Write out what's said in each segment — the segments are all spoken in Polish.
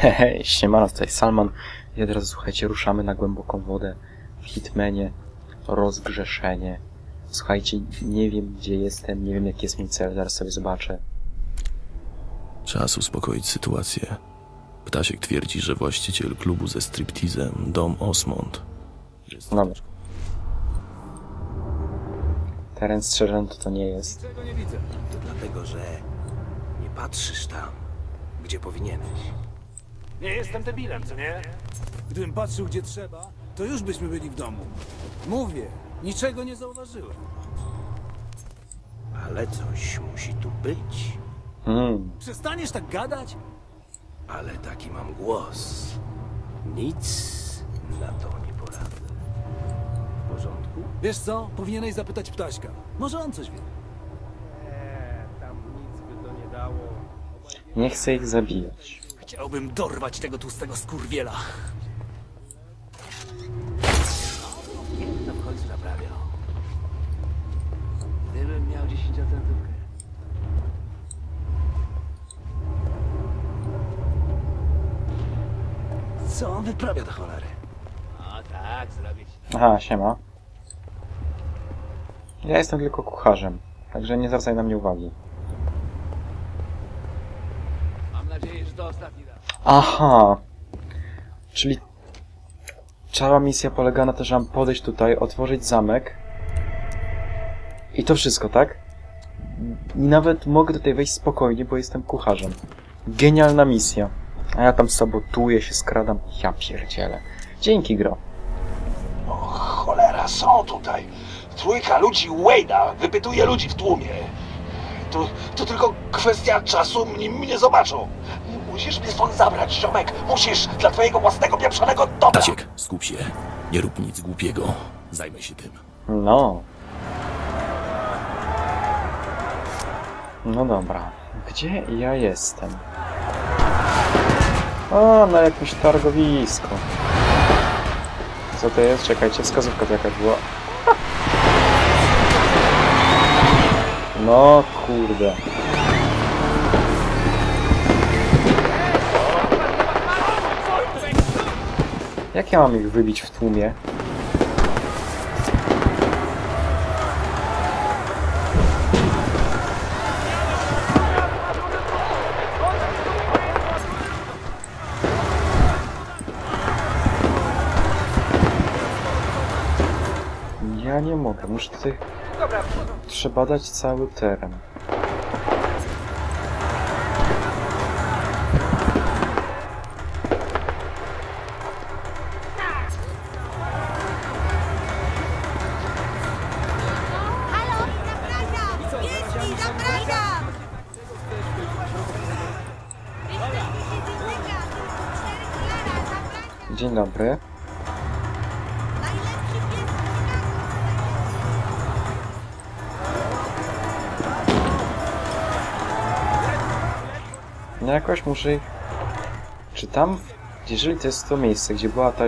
Hej, siemano, tutaj Salman. I od razu, słuchajcie, ruszamy na głęboką wodę w Hitmanie. Rozgrzeszenie. Słuchajcie, nie wiem gdzie jestem, nie wiem jaki jest mój cel, zaraz sobie zobaczę. Czas uspokoić sytuację. Ptasiek twierdzi, że właściciel klubu ze striptizem, Dom Osmond, jest Dobra. Teren strzeżony to to nie jest. Czego nie widzę? To dlatego, że nie patrzysz tam, gdzie powinieneś. Nie jestem debilem, co nie? Gdybym patrzył gdzie trzeba, to już byśmy byli w domu. Mówię, niczego nie zauważyłem. Ale coś musi tu być. Hmm, Przestaniesz tak gadać? Ale taki mam głos. Nic na to nie poradzę. W porządku? Wiesz co? Powinieneś zapytać Ptaśka. Może on coś wie. nie chcę ich zabijać. Chciałbym dorwać tego tłustego skurwiela. To w końcu naprawiał. Gdybym miał dziesięciocentówkę. Co on wyprawia do cholery? A tak, zrobię ci. Aha, siema. Ja jestem tylko kucharzem, także nie zwracaj na mnie uwagi. Mam nadzieję, że to ostatni raz. Aha! Czyli cała misja polega na to, że mam podejść tutaj, otworzyć zamek i to wszystko, tak? I nawet mogę tutaj wejść spokojnie, bo jestem kucharzem. Genialna misja. A ja tam sabotuję, się skradam. Ja pierdzielę. Dzięki, gro. Cholera, są tutaj. Trójka ludzi Wade'a wypytuje ludzi w tłumie. To, to tylko kwestia czasu, nim mnie zobaczą. Musisz mnie stąd zabrać, ziomek. Musisz, dla twojego własnego pieprzonego dobra. Ptasiek, skup się. Nie rób nic głupiego. Zajmę się tym. No. No dobra. Gdzie ja jestem? O, na jakimś targowisku. Co to jest? Czekajcie, wskazówka to jakaś była. No kurde. Jak ja mam ich wybić w tłumie? Ja nie mogę, muszę tutaj... Trzeba dać cały teren. Dobry. No jakoś muszę. Czy tam... Jeżeli to jest to miejsce, gdzie była ta...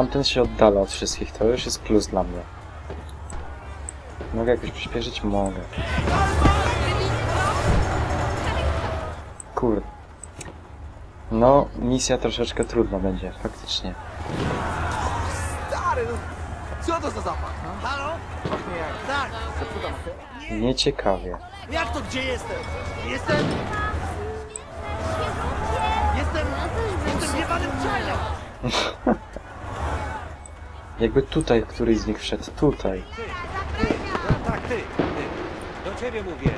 Tamten się oddala od wszystkich, to już jest plus dla mnie. Mogę jakoś przyspieszyć? Mogę. Kurde. No, misja troszeczkę trudna będzie, faktycznie. No, co to za zapach? no? Halo? Tak, Nieciekawie. jak to gdzie jestem? Jestem... Jestem... Jestem jebanym czajnem! Jakby tutaj któryś z nich wszedł. Tutaj. Tak, ty, ty. Do ciebie mówię.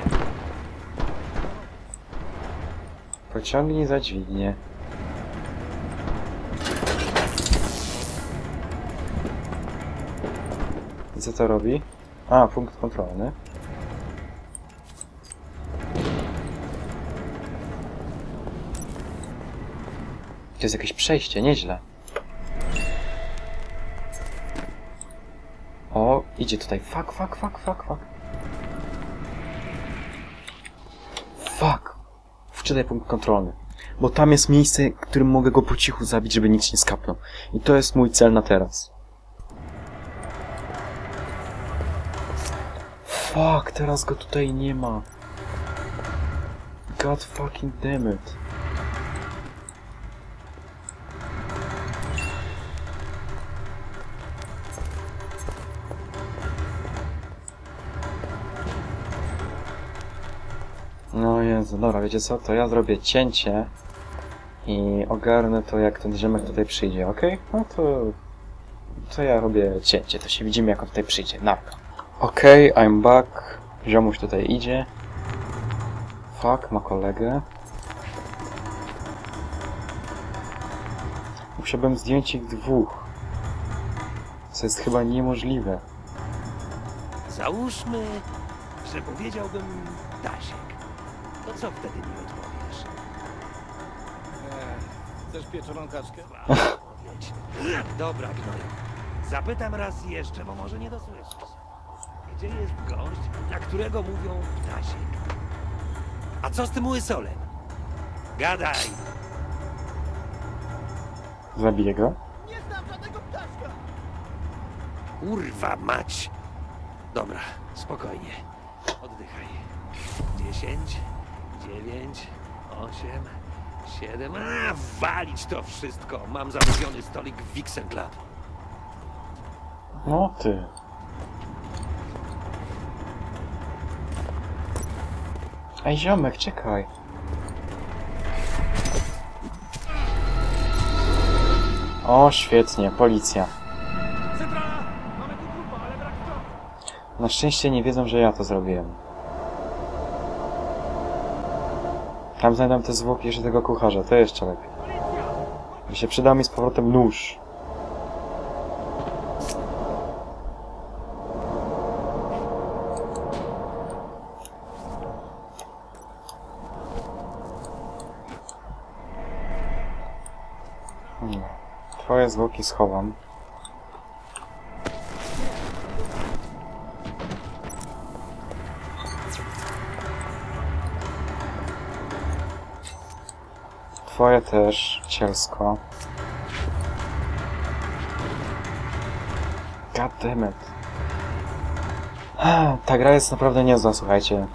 Pociągnij za dźwignię. I co to robi? A, punkt kontrolny. To jest jakieś przejście, nieźle. Idzie tutaj. Fuck, fuck, fuck, fuck, fuck. Fuck. Wczytaj punkt kontrolny. Bo tam jest miejsce, którym mogę go po cichu zabić, żeby nikt nie skapnął. I to jest mój cel na teraz. Fuck, teraz go tutaj nie ma. God fucking damn it. No Jezu, dobra, wiecie co, to ja zrobię cięcie i ogarnę to jak ten ziemek tutaj przyjdzie, ok? No to... To ja robię cięcie, to się widzimy jak on tutaj przyjdzie, narka. Okej, I'm back. Ziomuś tutaj idzie. Fuck, ma kolegę. Musiałbym zdjąć ich dwóch. Co jest chyba niemożliwe. Załóżmy, że powiedziałbym Dasiek. Co wtedy mi odpowiesz? Chcesz pieczoną kaczkę? Dobra, gnoju. Zapytam raz jeszcze, bo może nie dosłyszysz. Gdzie jest gość, na którego mówią Dasiek? A co z tym łysolem? Gadaj! Zabiję go. Kurwa mać! Dobra, spokojnie. Oddychaj. Dziesięć, dziewięć, osiem, siedem... A, walić to wszystko! Mam zamówiony stolik w Vixen Club. No ty. Ej, ziomek, czekaj. O, świetnie, policja. Na szczęście nie wiedzą, że ja to zrobiłem. Tam znajdę te zwłoki jeszcze tego kucharza, to jeszcze lepiej. By się przydał mi z powrotem nóż. Nie. Twoje zwłoki schowam. Twoje też, cielsko. God damn it. Ta gra jest naprawdę niezła, słuchajcie.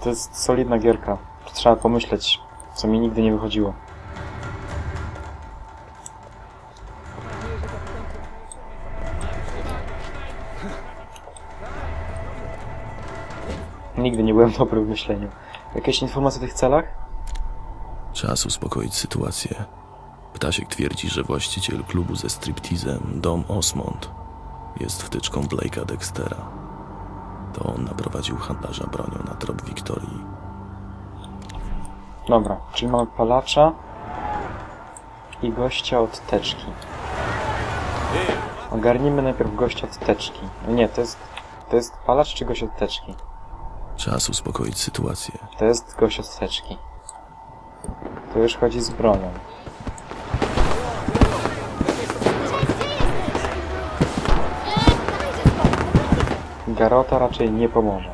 To jest solidna gierka. Trzeba pomyśleć, co mi nigdy nie wychodziło. Nigdy nie byłem dobry w myśleniu. Jakieś informacje o tych celach? Czas uspokoić sytuację. Ptasiek twierdzi, że właściciel klubu ze striptizem, Dom Osmond, jest wtyczką Blake'a Dextera. To on naprowadził handlarza bronią na trop Wiktorii. Dobra, czyli mamy palacza i gościa od teczki. Ogarnijmy najpierw gościa od teczki. No Nie, to jest, to jest palacz czy gość od teczki? Czas uspokoić sytuację. To jest gość od teczki. To już chodzi z bronią. Garota raczej nie pomoże.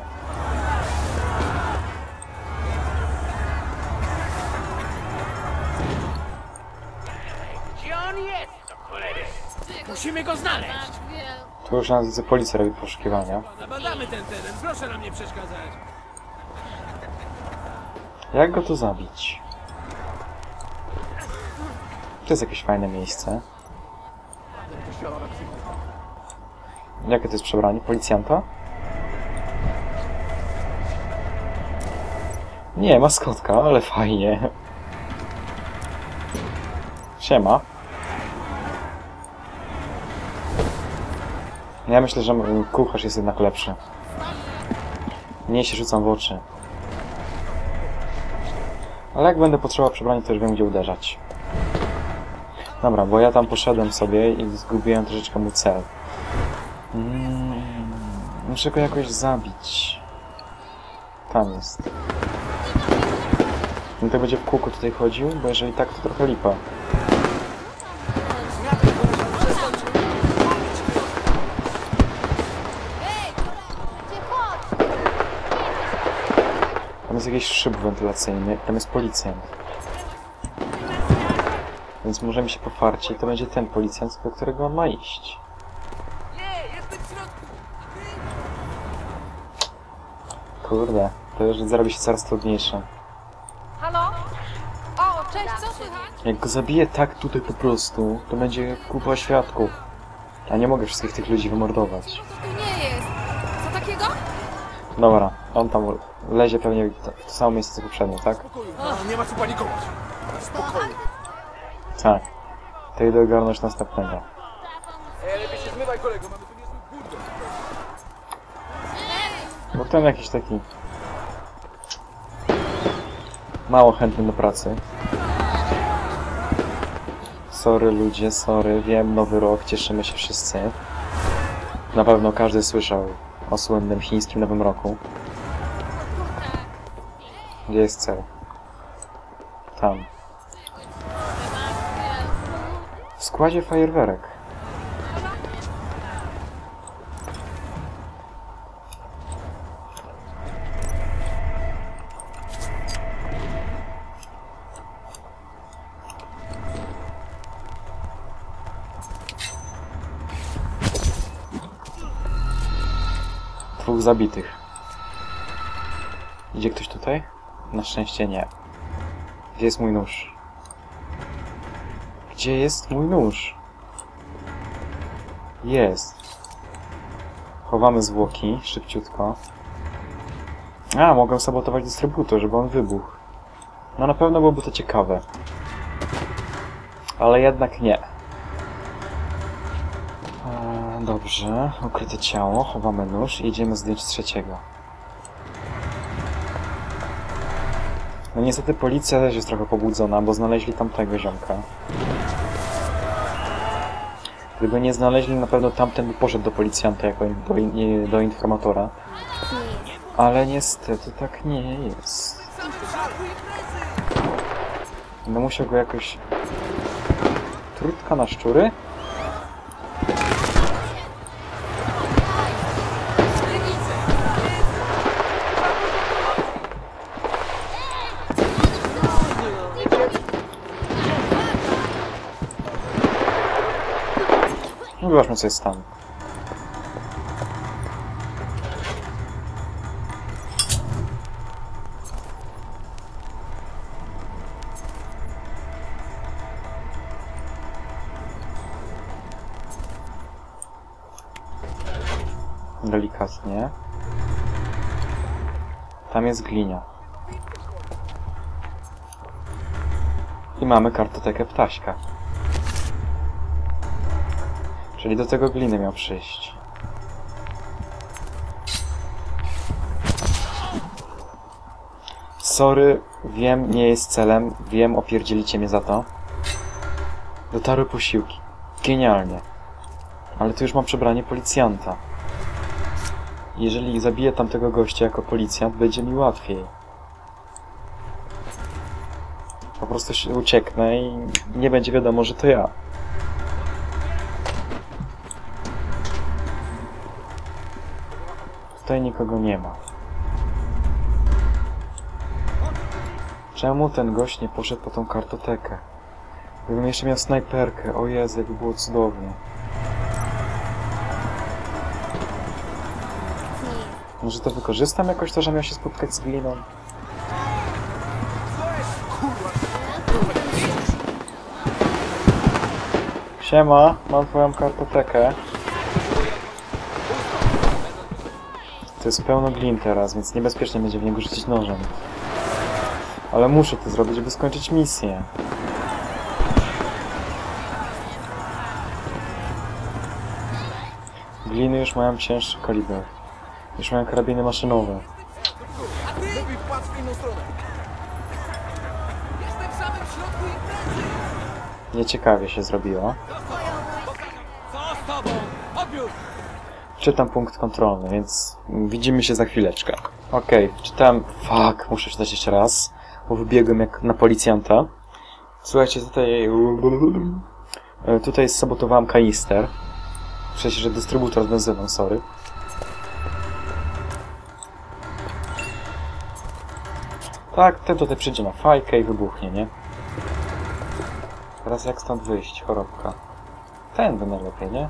Musimy go znaleźć! Tu już nas widzę policja robi poszukiwania. Zabadamy ten teren, proszę nam nie przeszkadzać. Jak go tu zabić? To jest jakieś fajne miejsce. Jakie to jest przebranie? Policjanta? Nie, maskotka, ale fajnie. Siema. Ja myślę, że kucharz jest jednak lepszy. Nie się rzucam w oczy. Ale jak będę potrzebował przebrania, to już wiem, gdzie uderzać. Dobra, bo ja tam poszedłem sobie i zgubiłem troszeczkę mój cel. Mm, muszę go jakoś zabić. Tam jest. No to będzie w kółku tutaj chodził, bo jeżeli tak, to trochę lipa. Tam jest jakiś szyb wentylacyjny, tam jest policjant. Więc możemy się pofarcie i to będzie ten policjant, do którego on ma iść. Kurde, to już zrobi się coraz trudniejsze. Halo? O, cześć, co słychać? Jak go zabiję tak tutaj po prostu, to będzie kupa świadków. Ja nie mogę wszystkich tych ludzi wymordować. Tu nie jest. Co takiego? Dobra, on tam lezie pewnie w to, w to samo miejsce co poprzednio, tak? Nie ma co panikować. Spokojnie. Tak. To idę następnego. Bo ten jakiś taki... Mało chętny do pracy. Sorry ludzie, sorry, wiem, nowy rok, cieszymy się wszyscy. Na pewno każdy słyszał o słynnym chińskim nowym roku. Gdzie jest cel? Tam. W składzie fajerwerek. Dwóch zabitych. Idzie ktoś tutaj? Na szczęście nie. Gdzie jest mój nóż? Gdzie jest mój nóż? Jest. Chowamy zwłoki, szybciutko. A, mogę sabotować dystrybutor, żeby on wybuchł. No na pewno byłoby to ciekawe. Ale jednak nie. Eee, dobrze, ukryte ciało, chowamy nóż i idziemy zdjąć trzeciego. No niestety policja też jest trochę pobudzona, bo znaleźli tamtego ziomka. Gdyby nie znaleźli, na pewno tamten by poszedł do policjanta jako in, do, in, do informatora. Ale niestety tak nie jest. Będę musiał go jakoś... Trudka na szczury? Zobaczmy co jest tam. Delikatnie. Tam jest glinia. I mamy kartotekę ptaśka. Czyli do tego gliny miał przyjść. Sorry, wiem, nie jest celem, wiem, opierdzielicie mnie za to. Dotarły posiłki. Genialnie. Ale tu już mam przebranie policjanta. Jeżeli zabiję tamtego gościa jako policjant, będzie mi łatwiej. Po prostu ucieknę i nie będzie wiadomo, że to ja. Tutaj nikogo nie ma. Czemu ten gość nie poszedł po tą kartotekę? Gdybym jeszcze miał snajperkę, o Jezu, jakby było cudownie. Może to wykorzystam jakoś to, że miał się spotkać z gliną? Siema, mam twoją kartotekę. To jest pełno glin teraz, więc niebezpiecznie będzie w niego rzucić nożem. Ale muszę to zrobić, żeby skończyć misję. Gliny już mają cięższy kaliber. Już mają karabiny maszynowe. Nieciekawie się zrobiło. Czytam punkt kontrolny, więc widzimy się za chwileczkę. Okej, czytam... Fuck, muszę czytać jeszcze raz, bo wybiegłem jak na policjanta. Słuchajcie, tutaj... E, Tutaj sabotowałem kanister. Przecież, że dystrybutor nazywam, sorry. Tak, ten tutaj przyjdzie na fajkę i wybuchnie, nie? Teraz jak stąd wyjść? Chorobka. Tędy najlepiej, nie?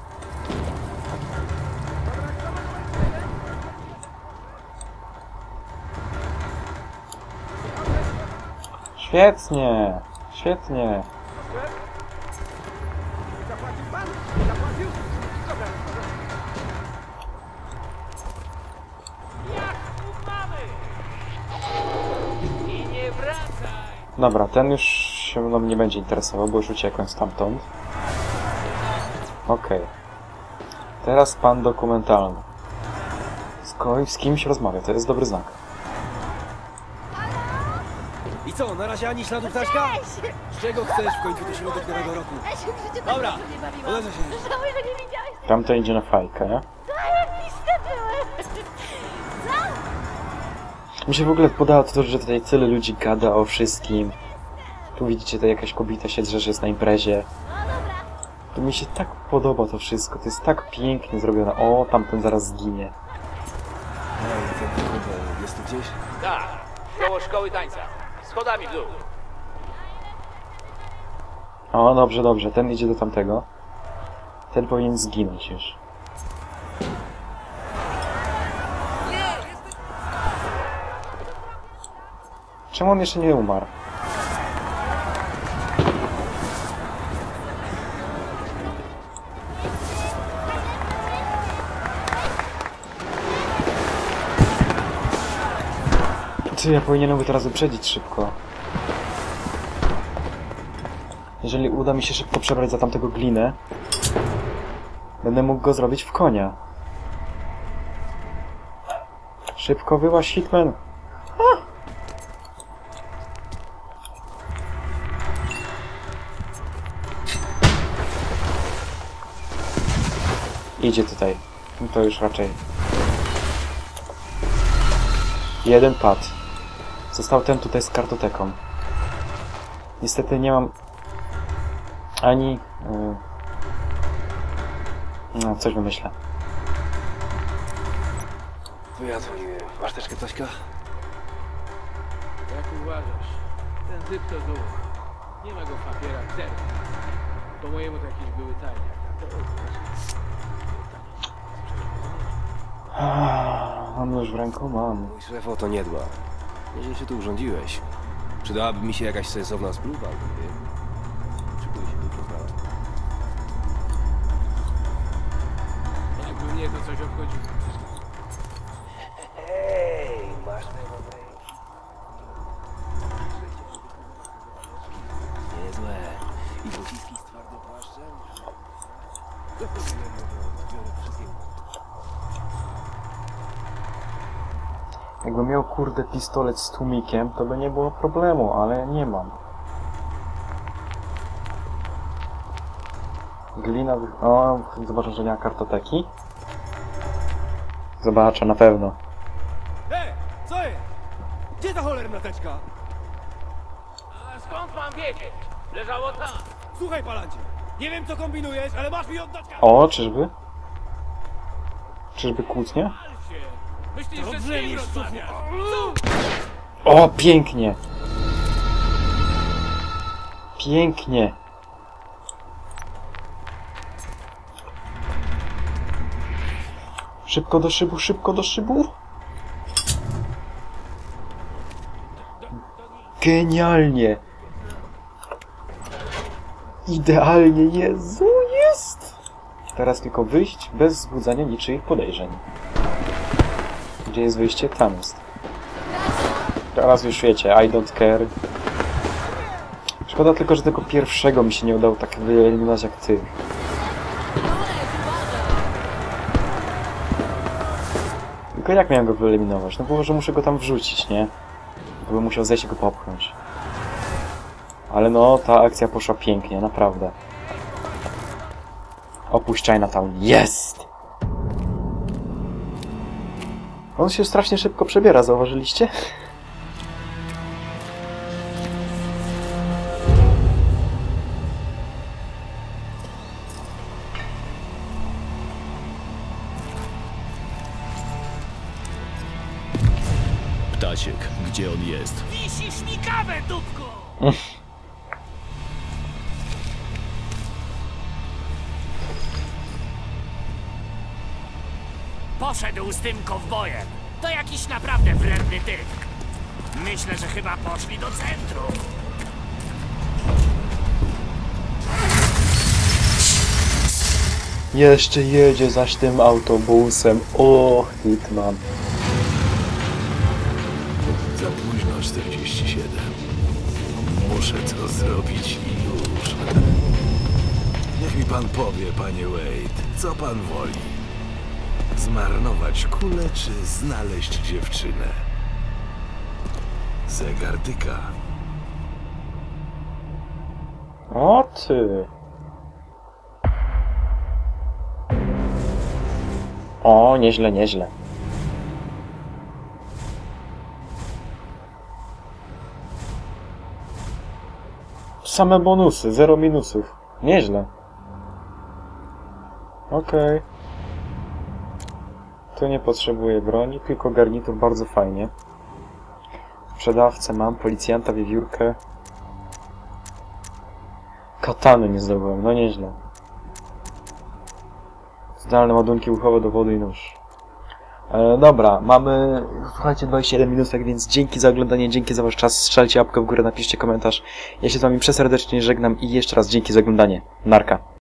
Świetnie! Świetnie! Dobra, ten już się mną nie będzie interesował, bo już uciekłem stamtąd. Okej. Teraz pan dokumentalny. Z, ko- z kimś rozmawia, to jest dobry znak. I co, na razie ani śladu ptaszka? Z czego chcesz w końcu do środek nowego roku? Ja się w życiu Dobra, tak nie bawiłam. Uleżę się. Żałuję, że nie widziałeś. Idzie na fajkę, nie? Zajebiste były. Mi się w ogóle podoba to, że tutaj tyle ludzi gada o wszystkim. Tu widzicie, tutaj jakaś kobieta się drze, że jest na imprezie. No dobra. To mi się tak podoba to wszystko, to jest tak pięknie zrobione. O, tamten zaraz zginie. Ej, ten jest tu gdzieś? Tak, koło szkoły tańca. Schodami w dół. O, dobrze, dobrze, ten idzie do tamtego. Ten powinien zginąć już. Czemu on jeszcze nie umarł? Ty, ja powinienem go teraz wyprzedzić szybko. Jeżeli uda mi się szybko przebrać za tamtego glinę, będę mógł go zrobić w konia. Szybko wyłaź, Hitman! Idzie tutaj. No to już raczej. Jeden pad. Został ten tutaj z kartoteką. Niestety nie mam ani... y, No, coś wymyślę. To ja dzwoniłem. Masz też ptaszka? Jak uważasz? Ten zyp to duch. Nie ma go w papierach, zero. Po mojemu to jakieś były tajne. A to Mam nóż w ręku, mam. Mój szef o to nie dba. Nieźle się tu urządziłeś. Przydałaby mi się jakaś sensowna albo nie. Szykuję się dużo znałem. Jakby mnie to coś obchodziło. Kurde pistolet z tłumikiem, to by nie było problemu, ale nie mam. Glina... wy- O, zobaczę, że nie ma kartoteki. Zobaczę, na pewno. Ej, co jest? Gdzie ta cholerna teczka? A skąd mam wiedzieć? Leżało tam. Słuchaj, palancie. Nie wiem, co kombinujesz, ale masz mi oddać ka- O, czyżby? Czyżby kłótnia? Myślisz, że z Dobrze, kim rozmawiasz? O, pięknie! Pięknie! Szybko do szybu, szybko do szybu! Genialnie! Idealnie, Jezu, jest! Teraz tylko wyjść bez wzbudzania niczyich podejrzeń. Gdzie jest wyjście? Tam jest. Teraz już wiecie, I don't care. Szkoda tylko, że tego pierwszego mi się nie udało tak wyeliminować jak ty. Tylko jak miałem go wyeliminować? No było, że muszę go tam wrzucić, nie? Byłem musiał zejść i go popchnąć. Ale no, ta akcja poszła pięknie, naprawdę. Opuść Chinatown. Jest! On się strasznie szybko przebiera, zauważyliście? Ptasiek, gdzie on jest? Wisisz mi kawę, dupku! z tym kowbojem. To jakiś naprawdę wredny typ. Myślę, że chyba poszli do centrum. Jeszcze jedzie zaś tym autobusem. O, Hitman. Za późno 47. Muszę to zrobić i już. Niech mi pan powie, panie Wade, co pan woli? Zmarnować kulę czy znaleźć dziewczynę? Zegar tyka. O ty. O, nieźle, nieźle. Same bonusy, zero minusów. Nieźle. Okej. Nie potrzebuję broni, tylko garnitur bardzo fajnie. Sprzedawcę mam, policjanta, wiewiórkę. Katany nie zdobyłem, no nieźle. Zdalne ładunki uchowe do wody i nóż. E, dobra, mamy, słuchajcie, 21 minusek, więc dzięki za oglądanie, dzięki za wasz czas, strzelcie łapkę w górę, napiszcie komentarz. Ja się z wami przeserdecznie żegnam i jeszcze raz dzięki za oglądanie. Narka.